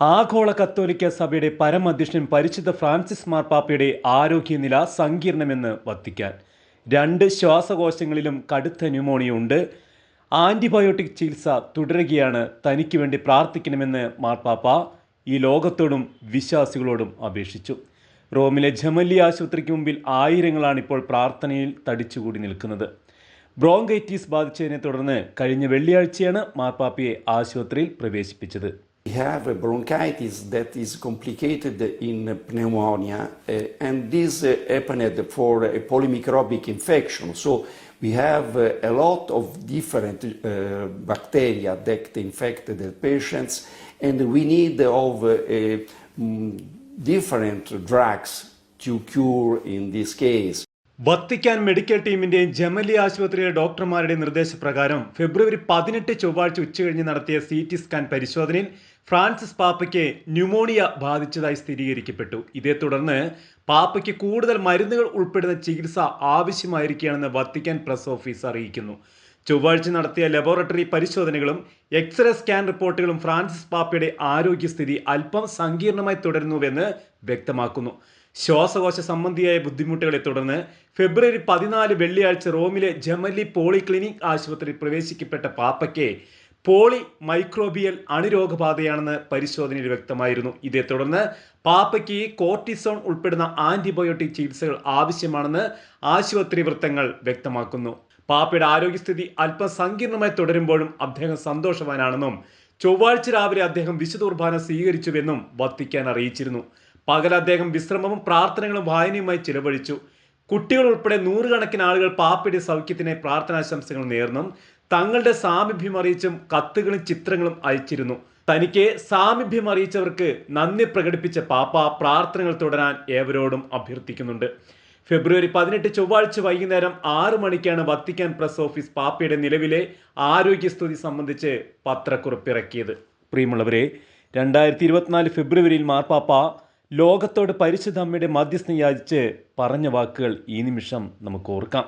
ആഗോള കത്തോലിക്ക സഭയുടെ പരമധ്യക്ഷൻ പരിശുദ്ധ ഫ്രാൻസിസ് മാർപ്പാപ്പയുടെ ആരോഗ്യനില സങ്കീർണമെന്ന് വത്തിക്കാൻ രണ്ട് ശ്വാസകോശങ്ങളിലും കടുത്ത ന്യൂമോണിയ ആന്റിബയോട്ടിക് ചികിത്സ തുടരുകയാണ്. തനിക്ക് വേണ്ടി പ്രാർത്ഥിക്കണമെന്ന് മാർപ്പാപ്പ ഈ ലോകത്തോടും വിശ്വാസികളോടും അപേക്ഷിച്ചു. റോമിലെ ജമല്ലി ആശുപത്രിക്ക് മുമ്പിൽ ആയിരങ്ങളാണ് ഇപ്പോൾ പ്രാർത്ഥനയിൽ തടിച്ചുകൂടി നിൽക്കുന്നത്. ബ്രോങ്കൈറ്റീസ് ബാധിച്ചതിനെ തുടർന്ന് കഴിഞ്ഞ വെള്ളിയാഴ്ചയാണ് മാർപ്പാപ്പയെ ആശുപത്രിയിൽ പ്രവേശിപ്പിച്ചത്. We have a bronchitis that is complicated in pneumonia, uh, and this uh, happened for a polymicrobic infection. So we have uh, a lot of different bacteria that infect the patients, and we need of mm, different drugs to cure in this case. Vatican medical ടീമിന്റെയും Gemelli ആശുപത്രിയിലെ ഡോക്ടർമാരുടെയും നിർദ്ദേശപ്രകാരം ഫെബ്രുവരി പതിനെട്ട് ചൊവ്വാഴ്ച ഉച്ചകഴിഞ്ഞ് നടത്തിയ C T scan പരിശോധനയിൽ Francis പാപ്പയ്ക്ക് ന്യൂമോണിയ ബാധിച്ചതായി സ്ഥിരീകരിക്കപ്പെട്ടു. ഇതേ തുടർന്ന് പാപ്പയ്ക്ക് കൂടുതൽ മരുന്നുകൾ ഉൾപ്പെടുന്ന ചികിത്സ ആവശ്യമായിരിക്കുകയാണെന്ന് വത്തിക്കാൻ പ്രസ് ഓഫീസ് അറിയിക്കുന്നു. ചൊവ്വാഴ്ച നടത്തിയ ലബോറട്ടറി പരിശോധനകളും എക്സ്റേ സ്കാൻ റിപ്പോർട്ടുകളും ഫ്രാൻസിസ് പാപ്പയുടെ ആരോഗ്യസ്ഥിതി അല്പം സങ്കീർണമായി തുടരുന്നുവെന്ന് വ്യക്തമാക്കുന്നു. ശ്വാസകോശ സംബന്ധിയായ ബുദ്ധിമുട്ടുകളെ തുടർന്ന് ഫെബ്രുവരി പതിനാല് വെള്ളിയാഴ്ച റോമിലെ ജമലി പോളിക്ലിനിക് ആശുപത്രിയിൽ പ്രവേശിക്കപ്പെട്ട പാപ്പയ്ക്ക് പോളി മൈക്രോബിയൽ അണുരോഗബാധയാണെന്ന് പരിശോധനയിൽ വ്യക്തമായിരുന്നു. ഇതേ തുടർന്ന് പാപ്പയ്ക്ക് കോർട്ടിസോൺ ഉൾപ്പെടുന്ന ആന്റിബയോട്ടിക് ചികിത്സകൾ ആവശ്യമാണെന്ന് ആശുപത്രി വൃത്തങ്ങൾ വ്യക്തമാക്കുന്നു. പാപ്പയുടെ ആരോഗ്യസ്ഥിതി അല്പം സങ്കീർണമായി തുടരുമ്പോഴും അദ്ദേഹം സന്തോഷവാനാണെന്നും ചൊവ്വാഴ്ച രാവിലെ അദ്ദേഹം വിശുദ്ധ കുർബാന സ്വീകരിച്ചുവെന്നും വത്തിക്കാൻ അറിയിച്ചിരുന്നു. പകൽ അദ്ദേഹം വിശ്രമവും പ്രാർത്ഥനകളും വായനയുമായി ചിലവഴിച്ചു. കുട്ടികൾ ഉൾപ്പെടെ നൂറുകണക്കിന് ആളുകൾ പാപ്പയുടെ സൗഖ്യത്തിന് പ്രാർത്ഥനാശംസകൾ നേർന്നും തങ്ങളുടെ സാമീപ്യം അറിയിച്ചും കത്തുകളും ചിത്രങ്ങളും അയച്ചിരുന്നു. തനിക്ക് സാമീപ്യം അറിയിച്ചവർക്ക് നന്ദി പ്രകടിപ്പിച്ച പാപ്പ പ്രാർത്ഥനകൾ തുടരാൻ ഏവരോടും അഭ്യർത്ഥിക്കുന്നുണ്ട്. ഫെബ്രുവരി പതിനെട്ട് ചൊവ്വാഴ്ച വൈകുന്നേരം ആറ് മണിക്കാണ് വത്തിക്കാൻ പ്രസ് ഓഫീസ് പാപ്പയുടെ നിലവിലെ ആരോഗ്യസ്ഥിതി സംബന്ധിച്ച് പത്രക്കുറിപ്പിറക്കിയത്. പ്രിയമുള്ളവരെ രണ്ടായിരത്തി ഇരുപത്തിനാല് ഫെബ്രുവരിയിൽ മാർപ്പാപ്പ ലോകത്തോട് പരിശുദ്ധമ്മയുടെ മധ്യസ്ഥം യാചിച്ച് പറഞ്ഞ വാക്കുകൾ ഈ നിമിഷം നമുക്ക് ഓർക്കാം.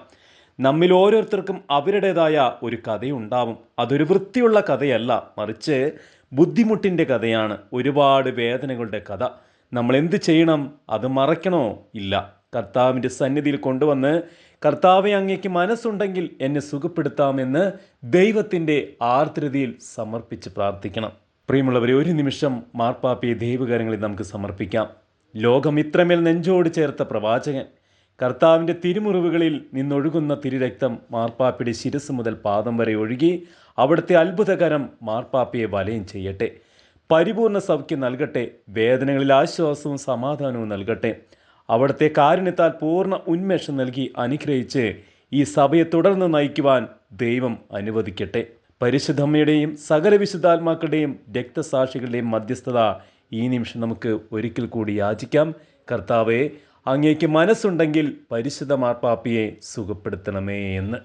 നമ്മിൽ ഓരോരുത്തർക്കും അവരുടേതായ ഒരു കഥയുണ്ടാവും. അതൊരു വൃത്തിയുള്ള കഥയല്ല മറിച്ച് ബുദ്ധിമുട്ടിന്റെ കഥയാണ്. ഒരുപാട് വേദനകളുടെ കഥ. നമ്മൾ എന്ത് ചെയ്യണം? അത് മറയ്ക്കണോ ഇല്ല. കർത്താവിന്റെ സന്നിധിയിൽ കൊണ്ടുവന്ന് കർത്താവെ അങ്ങേക്ക് മനസ്സുണ്ടെങ്കിൽ എന്നെ സുഖപ്പെടുത്താമെന്ന് ദൈവത്തിന്റെ ആർദ്രതയിൽ സമർപ്പിച്ച് പ്രാർത്ഥിക്കണം. പ്രിയമുള്ളവരെ ഒരു നിമിഷം മാർപ്പാപ്പയെ ദൈവകാര്യങ്ങളിൽ നമുക്ക് സമർപ്പിക്കാം. ലോകം ഇത്രമേൽ നെഞ്ചോട് ചേർത്ത പ്രവാചകൻ കർത്താവിന്റെ തിരുമുറിവുകളിൽ നിന്നൊഴുകുന്ന തിരുരക്തം മാർപ്പാപ്പയുടെ ശിരസ് മുതൽ പാദം വരെ ഒഴുകി അവിടുത്തെ അത്ഭുതകരം മാർപ്പാപ്പയെ വലയം ചെയ്യട്ടെ. പരിപൂർണ സൗഖ്യം നൽകട്ടെ വേദനകളിൽ ആശ്വാസവും സമാധാനവും നൽകട്ടെ. അവിടുത്തെ കാരുണ്യത്താൽ പൂർണ ഉന്മേഷം നൽകി അനുഗ്രഹിച്ച് ഈ സഭയെ തുടർന്ന് നയിക്കുവാൻ ദൈവം അനുവദിക്കട്ടെ. പരിശുദ്ധമ്മയുടെയും സകല വിശുദ്ധാത്മാക്കളുടെയും രക്തസാക്ഷികളുടെയും മധ്യസ്ഥത ഈ നിമിഷം നമുക്ക് ഒരിക്കൽ കൂടി യാചിക്കാം. കർത്താവെ അങ്ങേക്ക് മനസ്സുണ്ടെങ്കിൽ പരിശുദ്ധ മാർപ്പാപ്പിയെ സുഖപ്പെടുത്തണമേ എന്ന്.